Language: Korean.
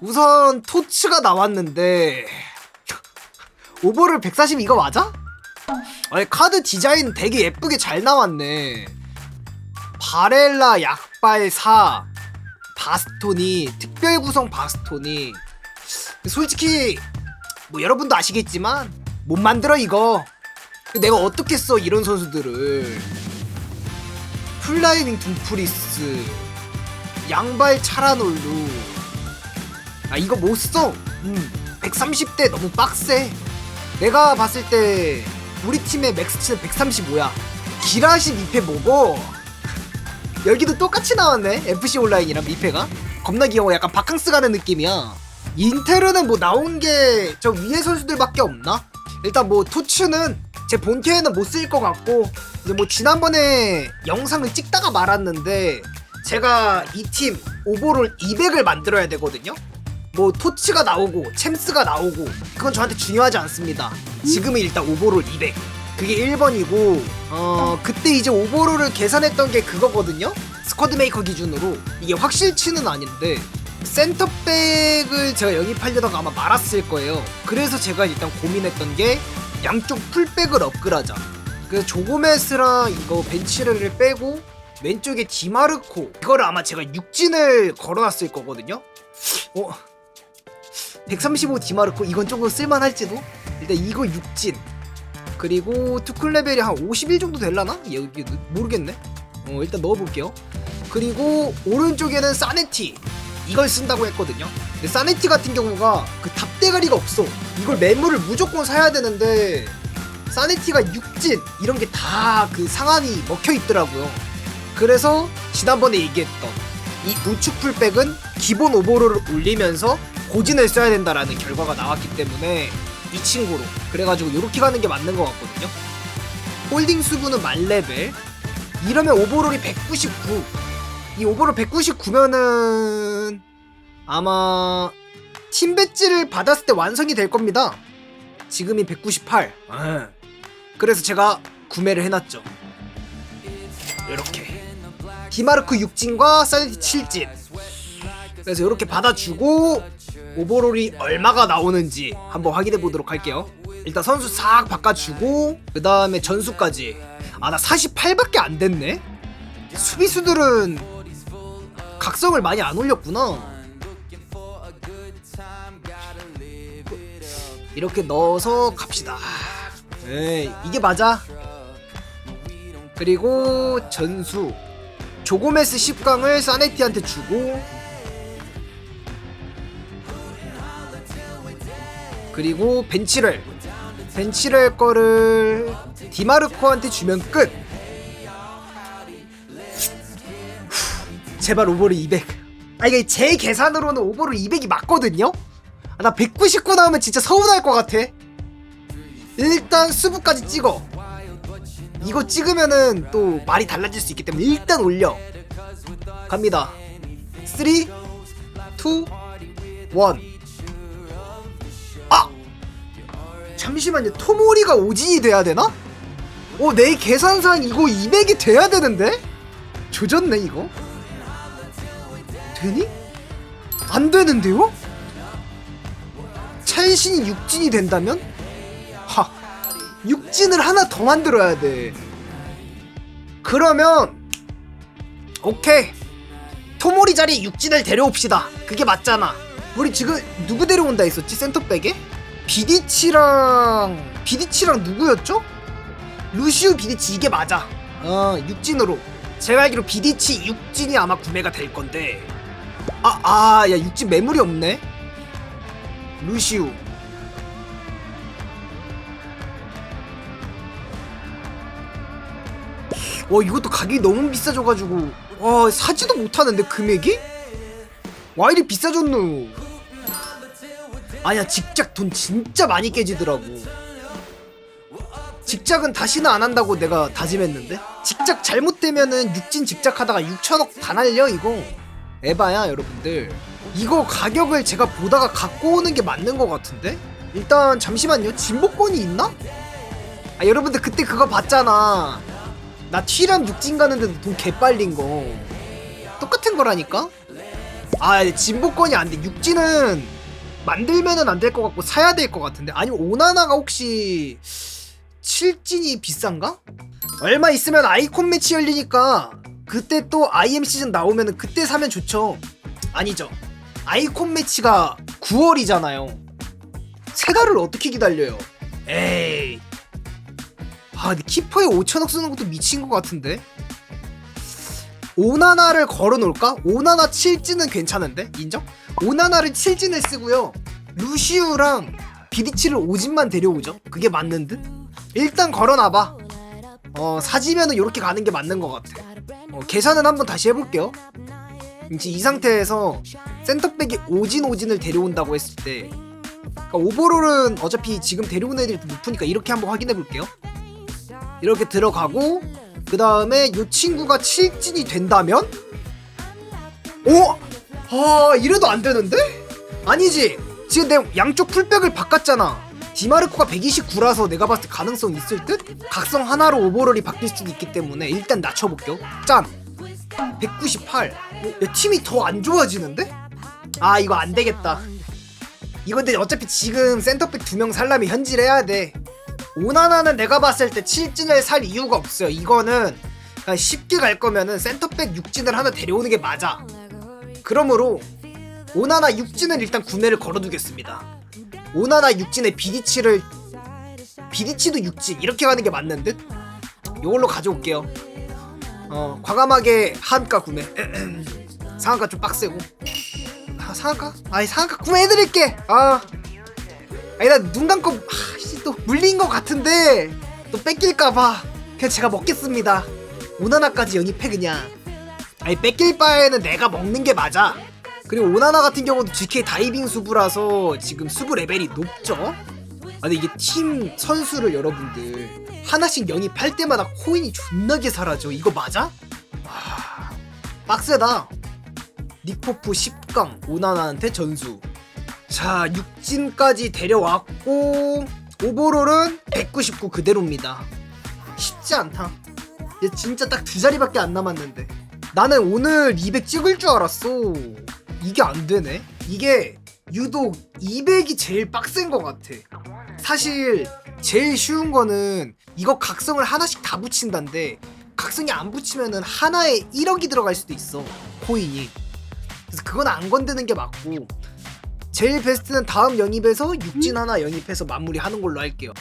우선 토츠가 나왔는데 오버를 140 이거 맞아? 아니 카드 디자인 되게 예쁘게 잘 나왔네. 바렐라 약발 4 바스토니 특별 구성 바스토니. 솔직히 뭐 여러분도 아시겠지만 못 만들어 이거. 내가 어떻게 써 이런 선수들을. 플라이밍 둠프리스 양발 차라놀루 아 이거 못 써. 음, 130대 너무 빡세. 내가 봤을 때 우리 팀의 맥스치는 135야. 기라시 미페 뭐고? 여기도 똑같이 나왔네 FC 온라인이랑 미페가. 겁나 귀여워. 약간 바캉스 가는 느낌이야. 인테르는 뭐 나온 게 저 위에 선수들밖에 없나? 일단 뭐 토츠는 제 본캐에는 못 쓸 것 같고 이제 뭐 지난번에 영상을 찍다가 말았는데 제가 이 팀 오버롤 200을 만들어야 되거든요 뭐 토치가 나오고 챔스가 나오고 그건 저한테 중요하지 않습니다. 지금은 일단 오버롤 200 그게 1번이고 어 그때 이제 오버롤을 계산했던 게 그거거든요? 스쿼드 메이커 기준으로. 이게 확실치는 아닌데 센터백을 제가 영입하려다가 아마 말았을 거예요. 그래서 제가 일단 고민했던 게 양쪽 풀백을 업그라자. 그래서 조고메스랑 이거 벤치를 빼고 왼쪽에 디마르코. 이거를 아마 제가 육진을 걸어놨을 거거든요? 어 135 디마르코 이건 조금 쓸만할지도? 일단 이거 육진. 그리고 투클 레벨이 한 51 정도 될라나? 여기 모르겠네. 어 일단 넣어볼게요. 그리고 오른쪽에는 사네티. 이걸 쓴다고 했거든요. 근데 사네티 같은 경우가 그 답대가리가 없어. 이걸 매물을 무조건 사야 되는데 사네티가 육진 이런 게 다 그 상한이 먹혀 있더라고요. 그래서 지난번에 얘기했던 이 우측 풀백은 기본 오버롤을 올리면서 고진을 써야 된다라는 결과가 나왔기 때문에 이 친구로. 그래가지고 요렇게 가는 게 맞는 것 같거든요. 홀딩 수분은 만레벨. 이러면 오버롤이 199 이 오버롤 199면은 아마 팀 배지를 받았을 때 완성이 될 겁니다. 지금이 198 아. 그래서 제가 구매를 해놨죠. 이렇게. 디마르크 6진과 사이티 7진. 그래서 이렇게 받아주고 오버롤이 얼마가 나오는지 한번 확인해 보도록 할게요. 일단 선수 싹 바꿔주고 그 다음에 전수까지. 아 나 48밖에 안 됐네? 수비수들은 각성을 많이 안 올렸구나. 이렇게 넣어서 갑시다. 에이 이게 맞아? 그리고 전수. 조고메스 10강을 사네티한테 주고 그리고 벤치를 벤치를 거를 디마르코한테 주면 끝. 후, 제발 오버를 200 아 이게 제 계산으로는 오버를 200이 맞거든요? 아, 나 199 나오면 진짜 서운할 것 같아. 일단 수부까지 찍어. 이거 찍으면은 또 말이 달라질 수 있기 때문에 일단 올려. 갑니다. 3 2 1 잠시만요 토모리가 오진이 돼야 되나? 어, 내 계산상 이거 200이 돼야 되는데? 조졌네 이거 되니? 안 되는데요? 찰신이 육진이 된다면? 하 육진을 하나 더 만들어야 돼. 그러면 오케이 토모리 자리 육진을 데려옵시다. 그게 맞잖아. 우리 지금 누구 데려온다 했었지 센터백에? 비디치랑 비디치랑 누구였죠? 루시우 비디치 이게 맞아. 어 육진으로. 제가 알기로 비디치 육진이 아마 구매가 될 건데. 아아 야 육진 매물이 없네. 루시우. 와 이것도 가격이 너무 비싸져가지고 와 사지도 못하는데 금액이? 와 이리 비싸졌누 아니야 직작 돈 진짜 많이 깨지더라고. 직작은 다시는 안 한다고 내가 다짐했는데? 직작 잘못되면은 육진 직작 하다가 6천억 다 날려 이거? 에바야 여러분들. 이거 가격을 제가 보다가 갖고 오는 게 맞는 것 같은데? 일단 잠시만요 진복권이 있나? 아 여러분들 그때 그거 봤잖아. 나 T랑 육진 가는데도 돈 개빨린 거. 똑같은 거라니까? 아 진보권이 안돼. 육지는 만들면은 안 될 것 같고 사야 될 것 같은데. 아니면 오나나가 혹시 칠진이 비싼가? 얼마 있으면 아이콘 매치 열리니까 그때 또 IM 시즌 나오면은 그때 사면 좋죠. 아니죠. 아이콘 매치가 9월이잖아요. 세 달을 어떻게 기다려요? 에이. 아 근데 키퍼에 5천억 쓰는 것도 미친 것 같은데 오나나를 걸어놓을까? 오나나 칠진은 괜찮은데? 인정? 오나나를 칠진을 쓰고요 루시우랑 비디치를 오진만 데려오죠 그게 맞는 듯? 일단 걸어놔봐 어 사지면은 이렇게 가는 게 맞는 것 같아 어, 계산은 한번 다시 해볼게요 이제 이 상태에서 센터백이 오진 오진을 데려온다고 했을 때 그러니까 오버롤은 어차피 지금 데려온 애들이 더 높으니까 이렇게 한번 확인해 볼게요 이렇게 들어가고 그 다음에 이 친구가 칠진이 된다면 오! 아 이래도 안 되는데? 아니지 지금 내 양쪽 풀백을 바꿨잖아 디마르코가 129라서 내가 봤을 때 가능성 있을 듯? 각성 하나로 오버롤이 바뀔 수도 있기 때문에 일단 낮춰볼게요 짠! 198 어, 야, 팀이 더 안 좋아지는데? 아 이거 안 되겠다 근데 어차피 지금 센터백 두 명 살려면 현질해야 돼 오나나는 내가 봤을 때 7진을 살 이유가 없어요. 이거는 그냥 쉽게 갈 거면은 센터백 6진을 하나 데려오는 게 맞아. 그러므로 오나나 6진은 일단 구매를 걸어두겠습니다. 오나나 6진에 비디치를 비디치도 6진 이렇게 가는 게 맞는 듯? 이걸로 가져올게요. 어 과감하게 한가 구매. 상한가 좀 빡세고. 아, 상한가? 아니 상한가 구매해드릴게! 아. 아니 나 눈 감고 아씨 또 물린 것 같은데 또 뺏길까봐 그냥 제가 먹겠습니다. 오나나까지 영입해 그냥. 아니 뺏길 바에는 내가 먹는 게 맞아. 그리고 오나나 같은 경우도 GK 다이빙 수부라서 지금 수부 레벨이 높죠? 아 근데 이게 팀 선수를 여러분들 하나씩 영입할 때마다 코인이 존나게 사라져. 이거 맞아? 와 빡세다. 닉포프 10강 오나나한테 전수. 자 6진까지 데려왔고 오버롤은 199 그대로입니다. 쉽지 않다. 얘 진짜 딱 두 자리밖에 안 남았는데. 나는 오늘 200 찍을 줄 알았어. 이게 안 되네. 이게 유독 200이 제일 빡센 것 같아. 사실 제일 쉬운 거는 이거 각성을 하나씩 다 붙인다는데 각성이 안 붙이면은 하나에 1억이 들어갈 수도 있어 코인이. 그래서 그건 안 건드는 게 맞고 제일 베스트는 다음 영입에서 육진 하나 영입해서 마무리하는 걸로 할게요